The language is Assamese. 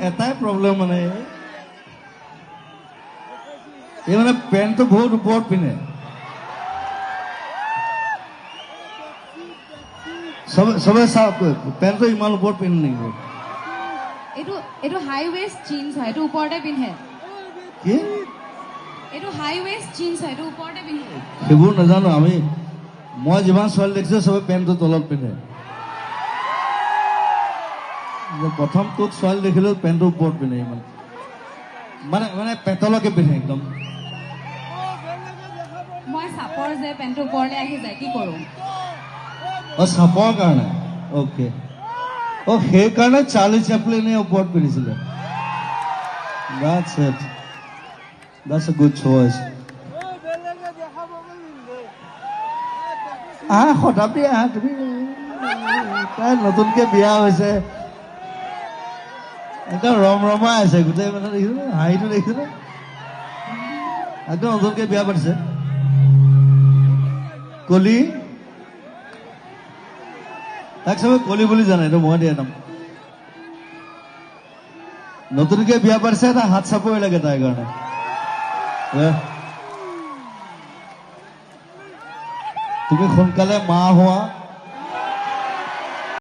এটাই প্ৰব্লেম মানে। এই মানে পেণ্টটো বহুত ওপৰত পিন্ধে। চবে চবে চাওক পেণ্টটো ইমান ওপৰত পিন্ধে নেকি? বাৰু? এইটো এইটো হাই ৱেষ্ট জিন্স হয় এইটো ওপৰতে পিন্ধে। কি? এইটো হাই ৱেষ্ট জিন্স হয় এইটো ওপৰতে পিন্ধে। সেইবোৰ নাজানো আমি মই যিমান ছোৱালী দেখিছোঁ চবে পেণ্টটো তলত পিন্ধে। প্ৰথম তোক ছোৱালী দেখিলেও পেণ্টটো ওপৰত পিন্ধে ইমান। মানে মানে পেটলৈকে পিন্ধে একদম। মই চাপৰ যে পেণ্টটো ওপৰলৈ আহি যায় কি কৰোঁ? অ' চাপৰ কাৰণে। অ'কে। অ' সেইকাৰণে চাৰ্লি চেপলিনে ওপৰত পিন্ধিছিলে। That's it. That's a good choice. আহ শতাব্দী আহ তুমি তাই নতুনকে বিয়া হৈছে। একদম ৰম ৰমাই আছে, গোটেই মানে দেখিছেনে? হাঁহিটো দেখিছেনে? একদম নতুনকে বিয়া পাতিছে। কলি? তাক চবে কলি বুলি জানে, এইটো মই দিয়া নাম। নতুনকে বিয়া পাতিছে, এটা হাত চাপৰি লাগে তাইৰ কাৰণে। তুমি সোনকালে মা হোৱা।